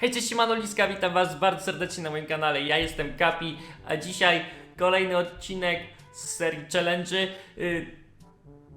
Hej, cześć, siemano, Liska, witam was bardzo serdecznie na moim kanale, ja jestem Kapi, a dzisiaj kolejny odcinek z serii Challenge'y. Y,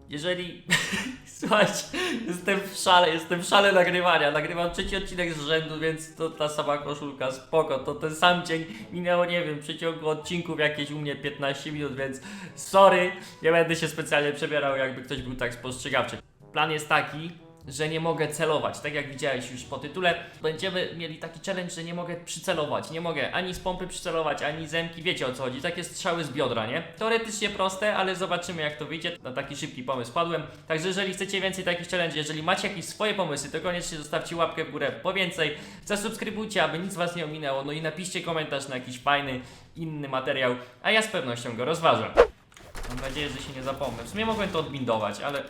Jeżeli... Słuchajcie, jestem w szale, jestem w szale nagrywania, nagrywam trzeci odcinek z rzędu, więc to ta sama koszulka, spoko, to ten sam dzień, minęło, nie wiem, w przeciągu odcinków jakieś u mnie 15 minut, więc sorry, nie będę się specjalnie przebierał, jakby ktoś był tak spostrzegawczy. Plan jest taki, że nie mogę celować. Tak jak widziałeś już po tytule, będziemy mieli taki challenge, że nie mogę przycelować. Nie mogę ani z pompy przycelować, ani z emki. Wiecie o co chodzi. Takie strzały z biodra, nie? Teoretycznie proste, ale zobaczymy jak to wyjdzie. Na taki szybki pomysł padłem. Także jeżeli chcecie więcej takich challenge, jeżeli macie jakieś swoje pomysły, to koniecznie zostawcie łapkę w górę po więcej. Zasubskrybujcie, aby nic was nie ominęło. No i napiszcie komentarz na jakiś fajny, inny materiał, a ja z pewnością go rozważę. Mam nadzieję, że się nie zapomnę. W sumie mogłem to odbindować, ale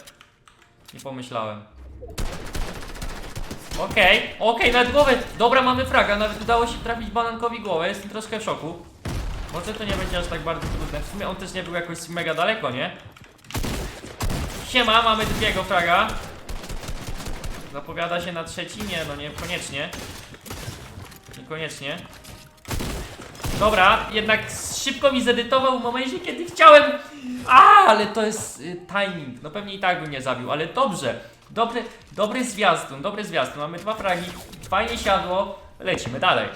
nie pomyślałem. Okej, okej, nawet głowę. Dobra, mamy fraga, nawet udało się trafić banankowi głowę, jestem troszkę w szoku. Może to nie będzie aż tak bardzo trudne. W sumie on też nie był jakoś mega daleko, nie? Siema, mamy drugiego fraga. Zapowiada się na trzeci? Nie, no nie, koniecznie. Niekoniecznie. Dobra, jednak szybko mi zedytował w momencie, kiedy chciałem. A, ale to jest y, timing. No pewnie i tak bym nie zabił, ale dobrze. Dobry, dobry zwiastun, dobry zwiastun. Mamy dwa fragi, fajnie siadło. Lecimy dalej.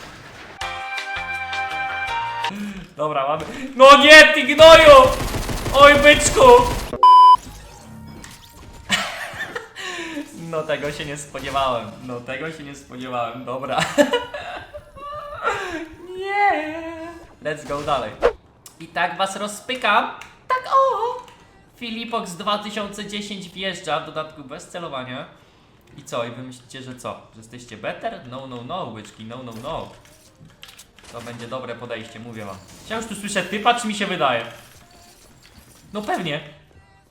Dobra, mamy. No nie, ty gnoju! Oj, byczku! No tego się nie spodziewałem. No tego się nie spodziewałem. Dobra. Nie. Let's go dalej. I tak was rozpykam. Tak o! Filipox 2010 wjeżdża, w dodatku bez celowania. I co? I wy myślicie, że co? Że jesteście better? No, no, no, łyczki, no, no, no. To będzie dobre podejście, mówię wam. Ja już tu słyszę typa, czy mi się wydaje? No pewnie.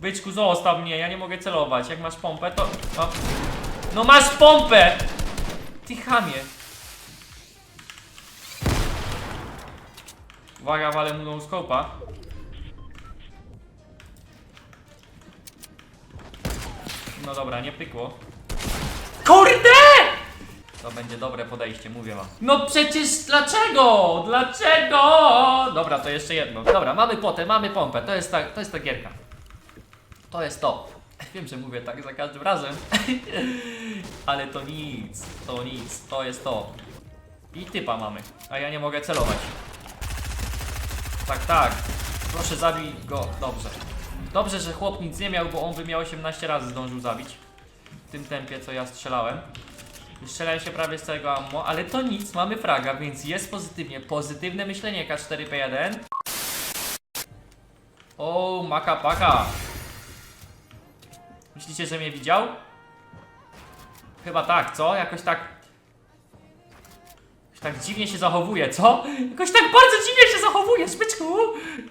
Byczku, zostaw mnie, ja nie mogę celować. Jak masz pompę, to... O. No masz pompę! Ty chamie. Uwaga, walę mu no No dobra, nie pykło. KURDE! To będzie dobre podejście, mówię wam. No przecież dlaczego? Dlaczego? Dobra, to jeszcze jedno. Dobra, mamy potę, mamy pompę. To jest ta, to jest ta gierka. To jest to. Wiem, że mówię tak za każdym razem. Ale to nic, to nic, to jest to. I typa mamy, a ja nie mogę celować. Tak, tak. Proszę zabij go. Dobrze. Dobrze, że chłop nic nie miał, bo on by miał 18 razy zdążył zabić. W tym tempie, co ja strzelałem. Strzelałem się prawie z całego ammo, ale to nic, mamy fraga, więc jest pozytywnie. Pozytywne myślenie K4P1. O, maka paka. Myślicie, że mnie widział? Chyba tak, co? Jakoś tak... Jakoś tak dziwnie się zachowuje, co? Jakoś tak bardzo dziwnie się zachowuje, Zbyczku!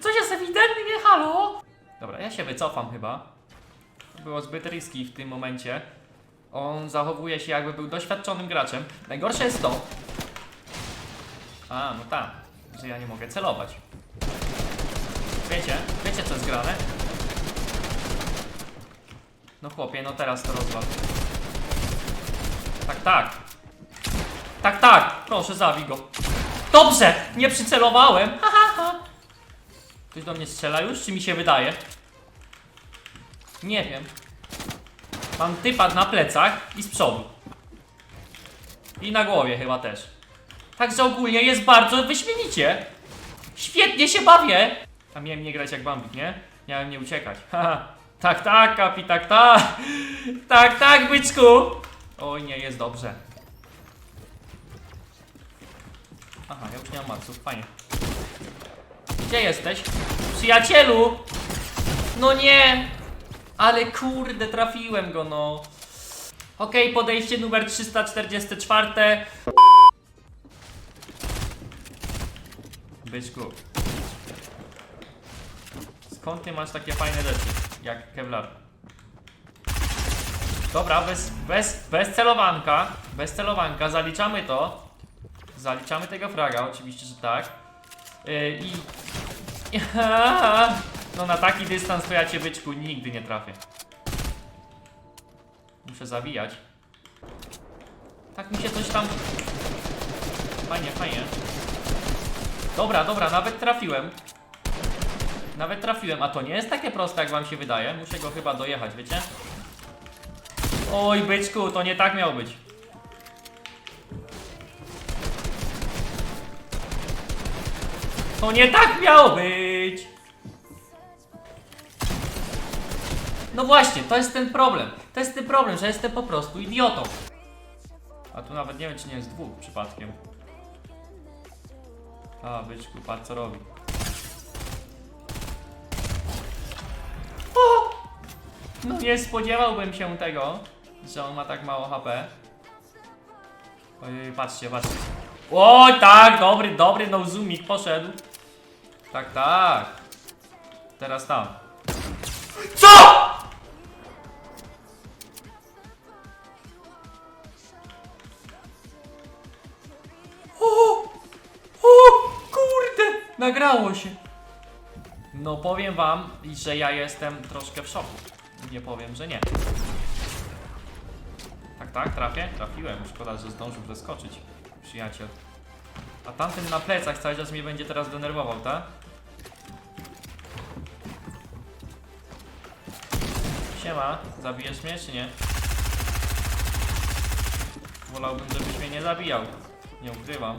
Coś jest ewidentnie, halo? Dobra, ja się wycofam chyba. To było zbyt riski w tym momencie. On zachowuje się jakby był doświadczonym graczem. Najgorsze jest to... A, no tak, że ja nie mogę celować. Wiecie? Wiecie co jest grane? No chłopie, no teraz to rozwal. Tak, tak. Tak, tak. Proszę, zabij go. Dobrze, nie przycelowałem. Ha, ha, ha. Ktoś do mnie strzela już, czy mi się wydaje? Nie wiem. Mam typa na plecach i z przodu. I na głowie chyba też. Także ogólnie jest bardzo wyśmienicie. Świetnie się bawię. A miałem nie grać jak Bambik, nie? Miałem nie uciekać. Haha. Tak, tak, kapi, tak, tak. Tak, tak, byczku. Oj, nie, jest dobrze. Aha, ja już nie mam maców, fajnie. Gdzie jesteś? Przyjacielu! No nie! Ale kurde, trafiłem go, no. Okej, podejście numer 344. Byczku. Skąd ty masz takie fajne rzeczy? Jak Kevlar. Dobra, bez, bez, bez celowanka. Bez celowanka, zaliczamy to. Zaliczamy tego fraga, oczywiście, że tak. Yy, I... No na taki dystans to ja cię byczku nigdy nie trafię. Muszę zabijać. Tak mi się coś tam fajnie, fajnie. Dobra, dobra, nawet trafiłem. Nawet trafiłem, a to nie jest takie proste, jak wam się wydaje. Muszę go chyba dojechać, wiecie? Oj, byczku, to nie tak miało być. To nie tak miało być! No właśnie, to jest ten problem. To jest ten problem, że jestem po prostu idiotą. A tu nawet nie wiem, czy nie jest dwóch przypadkiem. A, byczku, patrz co robi. O! No nie spodziewałbym się tego, że on ma tak mało HP. Ojej, patrzcie, patrzcie. Oj, tak, dobry, dobry no zoomik poszedł. Tak, tak. Teraz tam. CO?! O! O! Kurde! Nagrało się. No powiem wam, że ja jestem troszkę w szoku. Nie powiem, że nie. Tak, tak, trafię? Trafiłem. Szkoda, że zdążył przeskoczyć. Przyjaciel. A tamten na plecach cały czas mnie będzie teraz denerwował, tak? Siema, zabijesz mnie czy nie? Wolałbym, żebyś mnie nie zabijał. Nie ukrywam.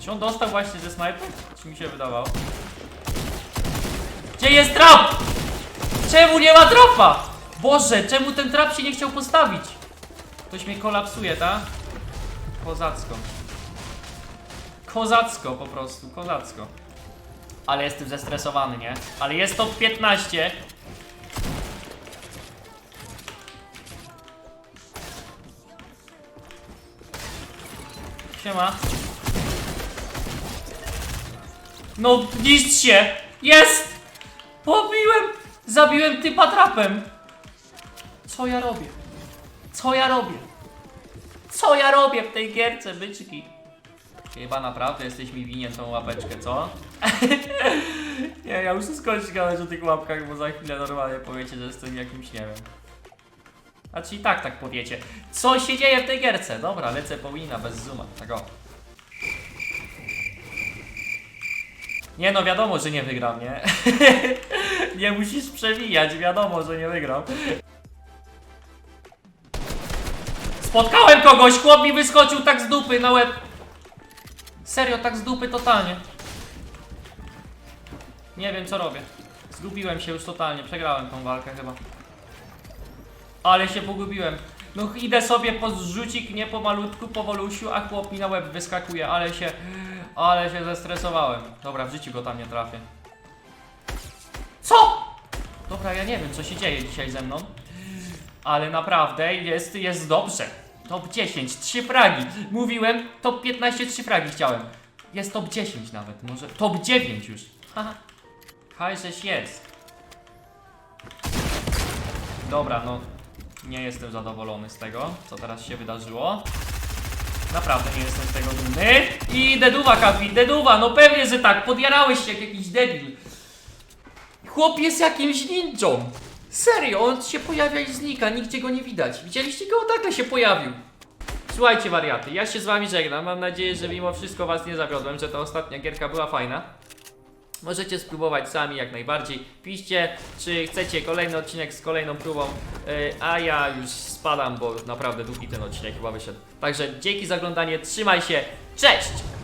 Czy on dostał właśnie ze snajpy? Czy mi się wydawało? Gdzie jest trap? Czemu nie ma trapa? Boże, czemu ten trap się nie chciał postawić? Ktoś mnie kolapsuje, tak? Kozacko. Kozacko po prostu, kozacko. Ale jestem zestresowany, nie? Ale jest top 15. Siema. No, niszcz się! Jest! Pobiłem! Zabiłem typa trapem! Co ja robię? Co ja robię? Co ja robię w tej gierce, byczki? Chyba naprawdę jesteś mi winien tą łapeczkę, co? nie, ja muszę skończyć gadać o tych łapkach, bo za chwilę normalnie powiecie, że jestem jakimś, nie wiem. A czy i tak tak powiecie. Co się dzieje w tej gierce? Dobra, lecę po wina bez zooma. Tak o. Nie no, wiadomo, że nie wygram, nie? nie musisz przewijać, wiadomo, że nie wygram. Spotkałem kogoś, chłop mi wyskoczył tak z dupy na łeb. Serio, tak z dupy totalnie. Nie wiem co robię. Zgubiłem się już totalnie, przegrałem tą walkę chyba. Ale się pogubiłem. No idę sobie po zrzucik, nie pomalutku, powolusiu, a chłop mi na łeb wyskakuje, ale się... Ale się zestresowałem. Dobra, w życiu go tam nie trafię. Co? Dobra, ja nie wiem co się dzieje dzisiaj ze mną. Ale naprawdę jest, jest dobrze. Top 10, 3 fragi. Mówiłem, top 15, 3 fragi chciałem. Jest top 10 nawet, może top 9 już. Haha. Hajżeś jest. Dobra, no nie jestem zadowolony z tego, co teraz się wydarzyło. Naprawdę nie jestem z tego dumny. I deduwa, Kapi, deduwa, no pewnie, że tak, podjarałeś się jak jakiś debil. Chłop jest jakimś ninją. Serio, on się pojawia i znika, nigdzie go nie widać. Widzieliście go? Nagle się pojawił. Słuchajcie wariaty, ja się z wami żegnam. Mam nadzieję, że mimo wszystko was nie zawiodłem, że ta ostatnia gierka była fajna. Możecie spróbować sami jak najbardziej. Piszcie, czy chcecie kolejny odcinek z kolejną próbą, yy, a ja już spadam, bo naprawdę długi ten odcinek chyba wyszedł. Także dzięki za oglądanie, trzymaj się, cześć!